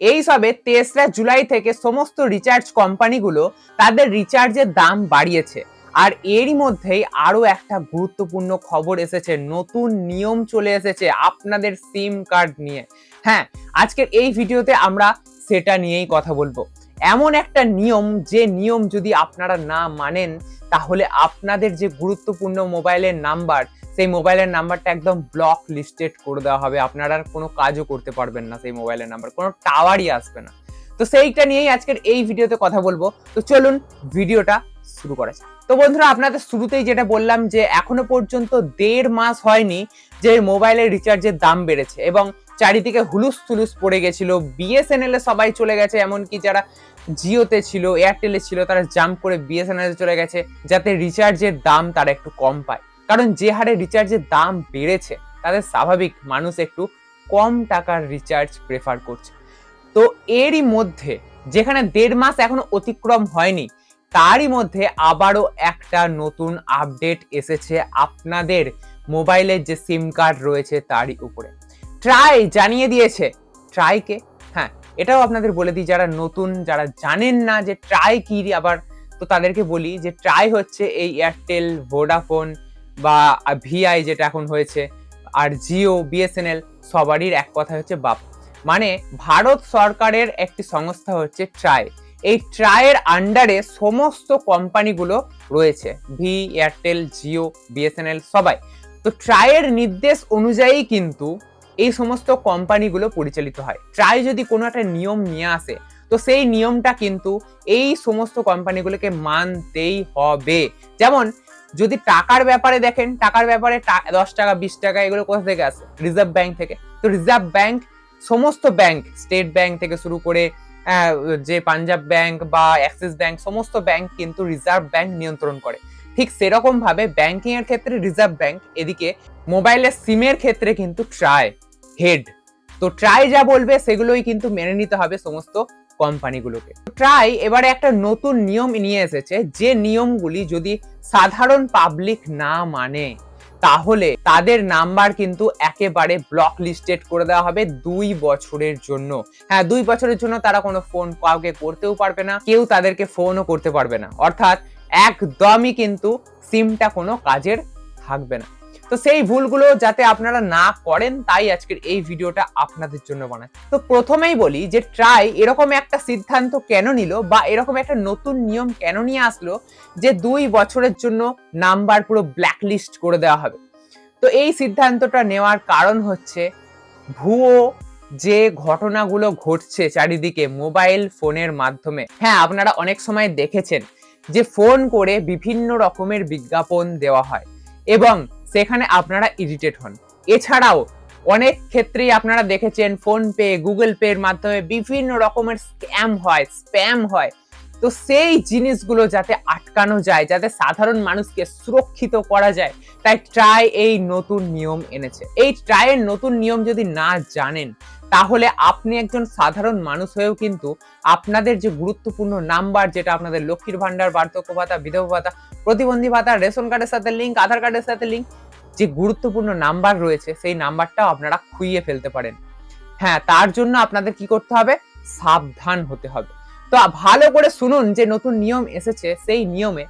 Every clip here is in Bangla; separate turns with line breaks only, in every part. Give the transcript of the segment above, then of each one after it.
এই সবে তেসরা জুলাই থেকে সমস্ত রিচার্জ কোম্পানিগুলো তাদের রিচার্জের দাম বাড়িয়েছে। আর এরই মধ্যেই আরও একটা গুরুত্বপূর্ণ খবর এসেছে, নতুন নিয়ম চলে এসেছে আপনাদের সিম কার্ড নিয়ে। হ্যাঁ আজকের এই ভিডিওতে আমরা সেটা নিয়েই কথা বলব। এমন একটা নিয়ম, যে নিয়ম যদি আপনারা না মানেন, তাহলে আপনাদের যে গুরুত্বপূর্ণ মোবাইলের নাম্বার সেই মোবাইলের নাম্বারটা একদম ব্লক লিস্টেড করে দেওয়া হবে। আপনারা আর কোনো কাজও করতে পারবেন না সেই মোবাইলের নাম্বার, কোনো টাওয়ারই আসবে না। তো সেইটা নিয়েই আজকের এই ভিডিওতে কথা বলব। তো চলুন ভিডিওটা শুরু করা যাক। তো বন্ধুরা, আপনাদের শুরুতেই যেটা বললাম যে এখনও পর্যন্ত দেড় মাস হয়নি যে মোবাইলের রিচার্জের দাম বেড়েছে এবং চারিদিকে হুলুস তুলুস পড়ে গেছিল। বিএসএনএল এ সবাই চলে গেছে, এমনকি যারা জিওতে ছিল এয়ারটেলে ছিল, তারা জাম্প করে বিএসএনএল চলে গেছে, যাতে রিচার্জের দাম তারা একটু কম পায়। কারণ যে হারে রিচার্জের দাম বেড়েছে তাদের স্বাভাবিক মানুষ একটু কম টাকার রিচার্জ প্রেফার করছে। তো এরই মধ্যে, যেখানে দেড় মাস এখনও অতিক্রম হয়নি, তারই মধ্যে আবারও একটা নতুন আপডেট এসেছে আপনাদের মোবাইলের যে সিম কার্ড রয়েছে তারই উপরে। ট্রাই জানিয়ে দিয়েছে। ট্রাইকে হ্যাঁ এটাও আপনাদের বলে দিই, যারা নতুন, যারা জানেন না যে ট্রাই কি আবার, তো তাদেরকে বলি যে ট্রাই হচ্ছে এই এয়ারটেল ভোডাফোন বা ভিআই যেটা এখন হয়েছে, আর জিও বিএসএনএল সবারই এক কথা হচ্ছে বাপ। মানে ভারত সরকারের একটি সংস্থা হচ্ছে ট্রাই। এই ট্রায়ের আন্ডারে সমস্ত কোম্পানিগুলো রয়েছে ভি এয়ারটেল জিও বিএসএনএল সবাই। তো ট্রায়ের নির্দেশ অনুযায়ী কিন্তু এই সমস্ত কোম্পানিগুলো পরিচালিত হয়। ট্রাই যদি কোনো একটা নিয়ম নিয়ে আসে, তো সেই নিয়মটা কিন্তু এই সমস্ত কোম্পানিগুলোকে মানতেই হবে। যেমন যদি টাকার ব্যাপারে দেখেন, টাকার ব্যাপারে দশ টাকা, বিশ টাকা, এগুলো কোথা থেকে আসে? রিজার্ভ ব্যাংক থেকে। তো রিজার্ভ ব্যাংক সমস্ত ব্যাংক স্টেট ব্যাংক থেকে শুরু করে যে পাঞ্জাব ব্যাংক বা অ্যাক্সিস ব্যাংক সমস্ত ব্যাংক কিন্তু রিজার্ভ ব্যাংক নিয়ন্ত্রণ করে। ঠিক সেরকম ভাবে ব্যাংকিং এর ক্ষেত্রে রিজার্ভ ব্যাংক এদিকে মোবাইলের সিমের ক্ষেত্রে কিন্তু ট্রাই হেড তো ট্রাই যা বলবে সেগুলোই কিন্তু মেনে নিতে হবে সমস্ত কোম্পানিগুলোকে। ট্রাই এবারে একটা নতুন নিয়ম নিয়ে এসেছে, যে নিয়মগুলি যদি সাধারণ পাবলিক না মানে তাহলে তাদের নাম্বার কিন্তু একেবারে ব্লক লিস্টেড করে দেওয়া হবে দুই বছরের জন্য। হ্যাঁ দুই বছরের জন্য তারা কোনো ফোন কাউকে করতেও পারবে না, কেউ তাদেরকে ফোনও করতে পারবে না। অর্থাৎ একদমই কিন্তু সিমটা কোনো কাজের থাকবে না। তো সেই ভুলগুলো যাতে আপনারা না করেন, তাই আজকের এই ভিডিওটা আপনাদের জন্য বানায় তো প্রথমেই বলি যে ট্রাই এরকম একটা সিদ্ধান্ত কেন নিল বা এরকম একটা নতুন নিয়ম কেন নিয়ে আসলো যে দুই বছরের জন্য নাম্বার পুরো ব্ল্যাকলিস্ট করে দেওয়া হবে। তো এই সিদ্ধান্তটা নেওয়ার কারণ হচ্ছে ভুয়ো যে ঘটনাগুলো ঘটছে চারিদিকে মোবাইল ফোনের মাধ্যমে। হ্যাঁ আপনারা অনেক সময় দেখেছেন যে ফোন করে বিভিন্ন রকমের বিজ্ঞাপন দেওয়া হয় এবং সেখানে আপনারা ইরিটেট হন। এছাড়াও, অনেক ক্ষেত্রেই আপনারা দেখেছেন ফোন পে গুগল পে এর মাধ্যমে বিভিন্ন রকমের স্ক্যাম হয় স্প্যাম হয়। তো সেই জিনিসগুলো যাতে আটকানো যায়, যাতে সাধারণ মানুষকে সুরক্ষিত করা যায়, তাই ট্রাই এই নতুন নিয়ম এনেছে। এই ট্রায়ের নতুন নিয়ম যদি না জানেন তাহলে আপনি একজন সাধারণ মানুষ হয়েও কিন্তু আপনাদের যে গুরুত্বপূর্ণ নাম্বার যেটা আপনাদের লক্ষ্মীর ভান্ডার বার্ধক্য ভাতা, বিধবা ভাতা, প্রতিবন্ধী ভাতা, রেশন কার্ডের সাথে লিঙ্ক আধার কার্ডের সাথে লিঙ্ক যে গুরুত্বপূর্ণ নাম্বার রয়েছে সেই নাম্বারটাও আপনারা খুইয়ে ফেলতে পারেন। হ্যাঁ তার জন্য আপনাদের কি করতে হবে? সাবধান হতে হবে। তো ভালো করে শুনুন যে নতুন নিয়ম এসেছে, সেই নিয়মে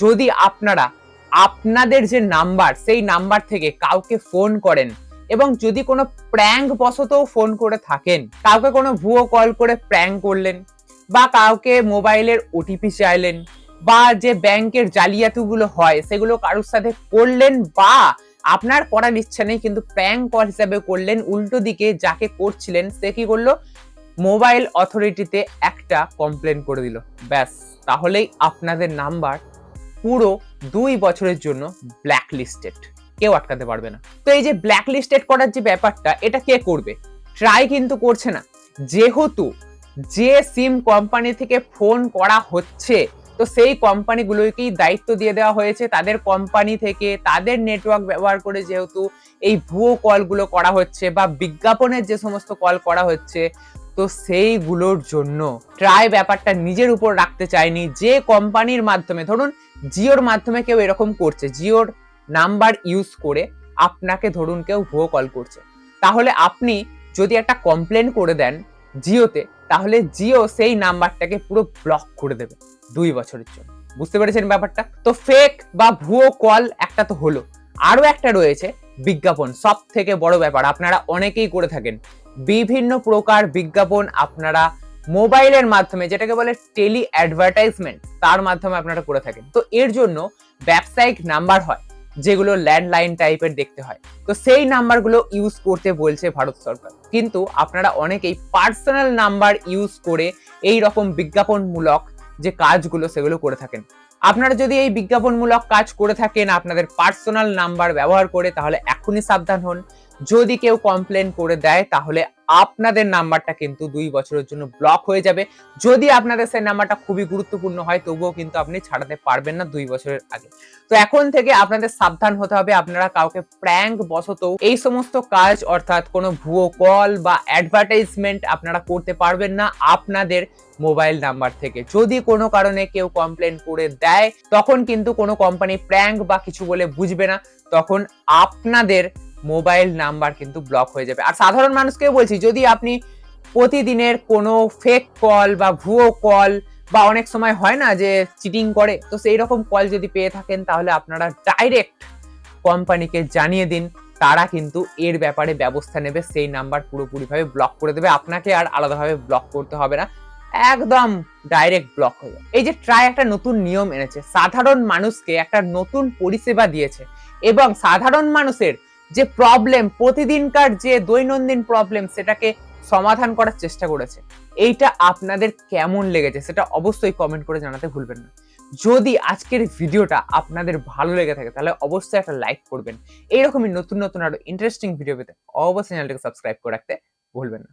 যদি আপনারা আপনাদের যে নাম্বার, সেই নাম্বার থেকে কাউকে ফোন করেন এবং যদি কোনো প্র্যাঙ্ক বশতও ফোন করে থাকেন, কাউকে কোনো ভুয়ো কল করে প্র্যাঙ্ক করলেন, বা কাউকে মোবাইলের ওটিপি চাইলেন, বা যে ব্যাংকের জালিয়াতিগুলো হয়, সেগুলো কারোর সাথে করলেন, বা আপনার করার ইচ্ছা নেই, কিন্তু প্র্যাঙ্ক কল হিসাবে করলেন, উল্টো দিকে যাকে করছিলেন, সে কি করল? মোবাইল অথরিটিতে একটা কমপ্লেন করে দিল। ব্যাস, তাহলেই আপনাদের নাম্বার পুরো দুই বছরের জন্য ব্ল্যাক লিস্টেড কেউ আটকাতে পারবে না। তো এই যে ব্ল্যাক লিস্টেড করার যে ব্যাপারটা, এটা কে করবে? ট্রাই কিন্তু করছে না। যেহেতু যে সিম কোম্পানি থেকে ফোন করা হচ্ছে, তো সেই কোম্পানিগুলোকেই দায়িত্ব দিয়ে দেওয়া হয়েছে। তাদের কোম্পানি থেকে তাদের নেটওয়ার্ক ব্যবহার করে যেহেতু এই ভুয়ো কলগুলো করা হচ্ছে বা বিজ্ঞাপনের যে সমস্ত কল করা হচ্ছে, তো সেইগুলোর জন্য ট্রাই ব্যাপারটা নিজের উপর রাখতে চায়নি। যে কোম্পানির মাধ্যমে, ধরুন, জিওর মাধ্যমে কেউ এরকম করছে। জিওর নাম্বার ইউজ করে আপনাকে ধরুন কেউ ভুয়ো কল করছে। তাহলে আপনি যদি একটা কমপ্লেন করে দেন জিওতে, তাহলে জিও সেই নাম্বারটাকে পুরো ব্লক করে দেবে দুই বছরের জন্য। বুঝতে পেরেছেন ব্যাপারটা? তো ফেক বা ভুয়ো কল একটা তো হলো। আরও একটা রয়েছে, বিজ্ঞাপন। সব থেকে বড় ব্যাপার, আপনারা অনেকেই করে থাকেন। বিভিন্ন প্রকার বিজ্ঞাপন আপনারা মোবাইলের মাধ্যমে, যেটাকে বলে টেলি অ্যাডভার্টাইজমেন্ট তার মাধ্যমে আপনারা করে থাকেন। তো এর জন্য ব্যবসায়িক নাম্বার হয়। যেগুলো ল্যান্ডলাইন টাইপের দেখতে হয়। তো সেই নাম্বারগুলো ইউজ করতে বলছে ভারত সরকার। কিন্তু আপনারা অনেকেই পার্সোনাল নাম্বার ইউজ করে এই রকম বিজ্ঞাপনমূলক যে কাজগুলো সেগুলো করে থাকেন। আপনারা যদি এই বিজ্ঞাপনমূলক কাজ করে থাকেন, আপনাদের পার্সোনাল নাম্বার ব্যবহার করে, তাহলে এখনই সাবধান হন। যদি কেউ কমপ্লেন করে দেয়, তাহলে আপনাদের নাম্বারটা কিন্তু দুই বছরের জন্য ব্লক হয়ে যাবে। যদি আপনাদের সেই নাম্বারটা খুবই গুরুত্বপূর্ণ হয়, তবুও কিন্তু আপনি ছাড়াতে পারবেন না দুই বছরের আগে। তো এখন থেকে আপনাদের সাবধান হতে হবে, আপনারা কাউকে প্র্যাঙ্ক বশত এই সমস্ত কাজ অর্থাৎ কোনো ভুয়ো কল বা অ্যাডভার্টাইজমেন্ট আপনারা করতে পারবেন না আপনাদের মোবাইল নাম্বার থেকে। যদি কোনো কারণে কেউ কমপ্লেন করে দেয়, তখন কিন্তু কোনো কোম্পানি প্র্যাঙ্ক বা কিছু বলে বুঝবে না। তখন আপনাদের মোবাইল নাম্বার কিন্তু ব্লক হয়ে যাবে। আর সাধারণ মানুষকেও বলছি, যদি আপনি প্রতিদিনের কোনো ফেক কল বা ভুয়ো কল বা অনেক সময় হয় না যে চিটিং করে, তো সেই রকম কল যদি পেয়ে থাকেন, তাহলে আপনারা ডাইরেক্ট কোম্পানিকে জানিয়ে দিন। তারা কিন্তু এর ব্যাপারে ব্যবস্থা নেবে, সেই নাম্বার পুরোপুরিভাবে ব্লক করে দেবে। আপনাকে আর আলাদাভাবে ব্লক করতে হবে না। একদম ডাইরেক্ট ব্লক হয়ে যাবে। এই যে ট্রাই একটা নতুন নিয়ম এনেছে, সাধারণ মানুষকে একটা নতুন পরিষেবা দিয়েছে এবং সাধারণ মানুষের যে প্রবলেম প্রতিদিনকার যে দৈনন্দিন প্রবলেম সেটাকে সমাধান করার চেষ্টা করেছে। এইটা আপনাদের কেমন লেগেছে সেটা অবশ্যই কমেন্ট করে জানাতে ভুলবেন না। যদি আজকের ভিডিওটা আপনাদের ভালো লেগে থাকে, তাহলে অবশ্যই একটা লাইক করবেন। এইরকমই নতুন নতুন আরও ইন্টারেস্টিং ভিডিও পেতে অবশ্যই চ্যানেলটাকে সাবস্ক্রাইব করে রাখতে ভুলবেন না।